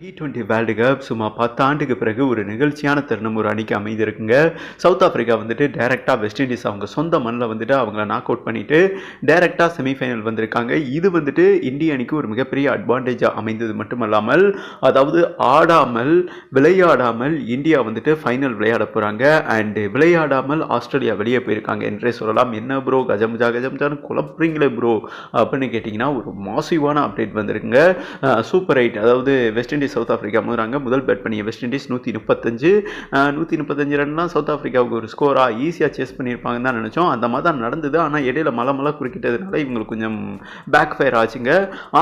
D twenty World cup சும்மா பத்தாண்டுக்கு பிறகு ஒரு நிகழ்ச்சியான தருணம் ஒரு அணிக்கு அமைந்திருக்குங்க. சவுத் ஆஃப்ரிக்கா வந்துட்டு டேரெக்டாக வெஸ்ட் இண்டீஸ் அவங்க சொந்த மண்ணில் வந்துட்டு அவங்கள நாக் அவுட் பண்ணிட்டு டேரெக்டாக செமிஃபைனல் வந்திருக்காங்க. இது வந்துட்டு இந்திய அணிக்கு ஒரு மிகப்பெரிய அட்வான்டேஜாக அமைந்தது மட்டுமல்லாமல் அதாவது ஆடாமல் விளையாடாமல் இந்தியா வந்துட்டு ஃபைனல் விளையாட போகிறாங்க அண்டு விளையாடாமல் ஆஸ்திரேலியா வெளியே போயிருக்காங்க என்றே சொல்லலாம். என்ன ப்ரோ கஜம்ஜா கஜம்ஜான்னு குழப்புறீங்களே ப்ரோ அப்படின்னு கேட்டிங்கன்னா ஒரு மாசிவான அப்டேட் வந்திருக்குங்க. சூப்பர் ரைட் அதாவது வெஸ்ட் இண்டீஸ் சவுத் ஆஃப்ரிக்கா மோதுறாங்க. முதல் பேட் பண்ணிய வெஸ்ட் இண்டீஸ் நூற்றி முப்பத்தஞ்சு. நூற்றி முப்பத்தஞ்சு ரன்னா சவுத் ஆஃப்ரிக்காவுக்கு ஒரு ஸ்கோராக ஈஸியாக சேஸ் பண்ணியிருப்பாங்கன்னு தான் நினச்சோம். அந்த மாதிரி தான் நடந்தது. ஆனால் இடையில மலை மலை குறுக்கிட்டதுனால இவங்களுக்கு கொஞ்சம் பேக் ஃபயர் ஆச்சுங்க.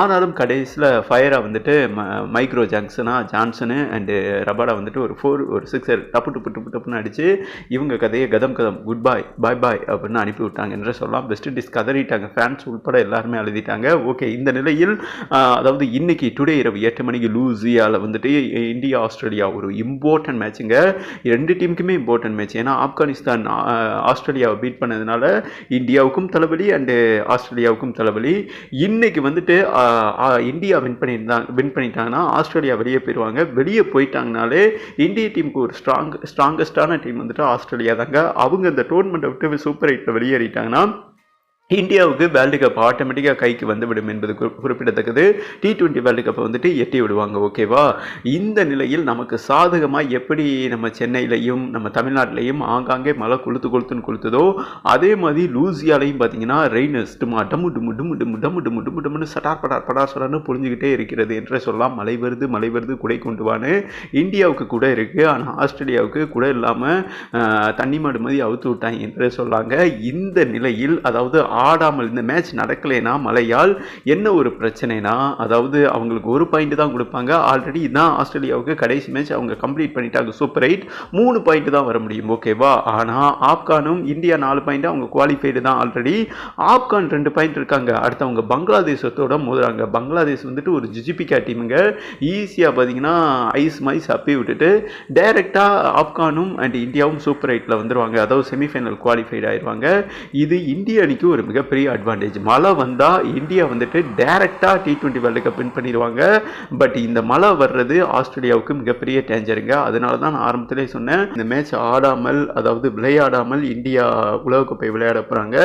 ஆனாலும் கடைசியில் ஃபயராக வந்துட்டு ம மைக்ரோ ஜாங்ஸனா ஜான்சனு அண்டு ரபாடா வந்துட்டு ஒரு ஃபோர் ஒரு சிக்ஸர் டப்பு டப்பு டப்பு டப்புன்னு அடித்து இவங்க கதையை கதம் கதம் குட் பாய் பாய் பாய் அப்படின்னு அனுப்பி விட்டாங்க என்று சொல்லலாம். West Indies கதறிட்டாங்க. ஃபேன்ஸ் உட்பட எல்லாருமே அழுதிட்டாங்க. ஓகே இந்த நிலையில் அதாவது இன்னைக்கு டுடே இரவு எட்டு மணிக்கு இந்தியாவில் வந்துட்டு இந்தியா ஆஸ்திரேலியா ஒரு இம்பார்ட்டன்ட் மேட்சுங்க ரெண்டு டீமுக்குமே இம்பார்ட்டன்ட் மேட்ச் ஏன்னா ஆப்கானிஸ்தான் ஆஸ்திரேலியாவை பீட் பண்ணதுனால இந்தியாவுக்கும் தலைவலி அண்டு ஆஸ்திரேலியாவுக்கும் தலைவலி இன்னைக்கு வந்துட்டு இந்தியா வின் பண்ணியிருந்தாங்க வின் பண்ணிட்டாங்கன்னா ஆஸ்திரேலியா வெளியே போயிடுவாங்க வெளியே போயிட்டாங்கனாலே இந்திய டீமுக்கு ஒரு ஸ்ட்ராங் ஸ்ட்ராங்கஸ்டான டீம் வந்துட்டு ஆஸ்திரேலியா தாங்க. அவங்க இந்த டோர்னமெண்ட்டை விட்டு சூப்பர் எயிட்டில் வெளியேறிட்டாங்கன்னா இந்தியாவுக்கு வேர்ல்டு கப் ஆட்டோமேட்டிக்காக கைக்கு வந்துவிடும் என்பது குறி- குறிப்பிடத்தக்கது. டி டுவெண்ட்டி வேர்ல்டு கப்பை வந்துட்டு எட்டி விடுவாங்க ஓகேவா இந்த நிலையில் நமக்கு சாதகமாக எப்படி நம்ம சென்னையிலையும் நம்ம தமிழ்நாட்டிலையும் ஆங்காங்கே மழை கொளுத்து கொளுத்துன்னு கொளுத்துதோ அதே மாதிரி லூசியாலையும் பார்த்தீங்கன்னா ரெயின் டுமா டம்மு டுமு டுமு டுமு டம்மு டுமு டுமு டுமுன்னு சடார் படார் படார் சடார்னு புரிஞ்சுக்கிட்டே இருக்கிறது என்றே சொல்லலாம். மழை வருது மழை வருது குடை கொண்டு வான்னு. இந்தியாவுக்கு கூட இருக்குது ஆனால் ஆஸ்திரேலியாவுக்கு கூட இல்லாமல் தண்ணி மாடு மாதிரி அவுத்து விட்டாங்க என்றே சொல்லாங்க. இந்த நிலையில் அதாவது ஆடாமல் இந்த மேட்ச் நடக்கலைன்னா மழையால் என்ன ஒரு பிரச்சனைனா அதாவது அவங்களுக்கு ஒரு பாயிண்ட் தான் கொடுப்பாங்க. ஆல்ரெடி இதான் ஆஸ்திரேலியாவுக்கு கடைசி மேட்ச் அவங்க கம்ப்ளீட் பண்ணிட்டாங்க. சூப்பர் எயிட் மூணு பாயிண்ட் தான் வர முடியும். ஓகேவா ஆனால் ஆப்கானும் இந்தியா நாலு பாயிண்ட் அவங்க குவாலிஃபைடு தான் ஆல்ரெடி ஆப்கான் ரெண்டு பாயிண்ட் இருக்காங்க. அடுத்து அவங்க பங்களாதேசத்தோட மோதுறாங்க. பங்களாதேஷ் வந்துட்டு ஒரு ஜிஜிபிகா டீமுங்க ஈஸியாக பார்த்தீங்கன்னா ஐஸ் மைஸ் அப்பி விட்டுட்டு டைரெக்டாக ஆப்கானும் அண்ட் இந்தியாவும் சூப்பர் எயிட்டில் வந்துடுவாங்க அதாவது செமிஃபைனல் குவாலிஃபைட் ஆயிடுவாங்க இது இந்திய அணிக்கு ஒரு மிகப்பெரிய அட்வான்டேஜ் மழை வந்தால் இந்தியா வந்துட்டு டேரெக்டாக T twenty World Cup win பண்ணிடுவாங்க. பட் இந்த மழை வர்றது ஆஸ்திரேலியாவுக்கு மிகப்பெரிய டேஞ்சருங்க அதனால தான் நான் ஆரம்பத்திலே சொன்னேன் இந்த மேட்ச் ஆடாமல் அதாவது விளையாடாமல் இந்தியா உலகக்கோப்பை விளையாட போகிறாங்க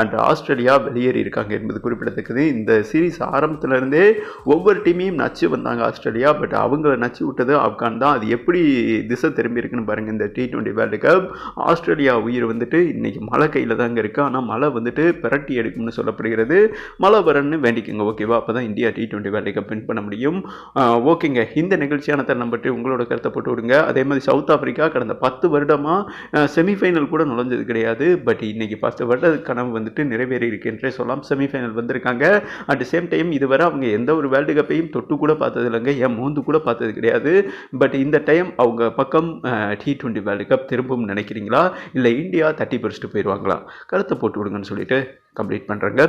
அண்ட் ஆஸ்திரேலியா வெளியேறி இருக்காங்க என்பது குறிப்பிடத்தக்கது. இந்த சீரீஸ் ஆரம்பத்துலேருந்தே ஒவ்வொரு டீமையும் நச்சு வந்தாங்க ஆஸ்திரேலியா. பட் அவங்கள நச்சு விட்டது ஆப்கான் தான். அது எப்படி திசை திரும்பி இருக்குன்னு பாருங்கள் இந்த T twenty World Cup Australia உயிர் வந்துட்டு இன்றைக்கி மழை கையில் தாங்க இருக்குது ஆனால் மழை வந்துட்டு விரட்டி எடுக்கும்னு சொல்லப்படுகிறது. மழை வரன்னு வேண்டிக்கோங்க ஓகேவா அப்போ தான் India T twenty World Cup win பண்ண முடியும். ஓகேங்க இந்த நிகழ்ச்சியான தருணம் பற்றி உங்களோட கருத்தை போட்டு விடுங்க. அதே மாதிரி சவுத் ஆப்பிரிக்கா கடந்த பத்து வருடமாக செமிஃபைனல் கூட நுழைஞ்சது கிடையாது. பட் இன்னைக்கு பத்து வருட கனவு வந்துட்டு நிறைவேறி இருக்குன்றே சொல்லலாம். செமிஃபைனல் வந்திருக்காங்க. அட் சேம் டைம் இதுவரை அவங்க எந்த ஒரு வேர்ல்டு கப்பையும் தொட்டு கூட பார்த்தது இல்லைங்க. ஏன் மூந்து கூட பார்த்தது கிடையாது. பட் இந்த டைம் அவங்க பக்கம் டி டுவெண்ட்டி வேர்ல்டு கப் திரும்பும் நினைக்கிறீங்களா? இல்லை இந்தியா தட்டி பறிச்சுட்டு போயிடுவாங்களா கருத்தை போட்டு விடுங்கன்னு சொல்லிட்டு கம்ப்ளீட் பண்ணுறேங்க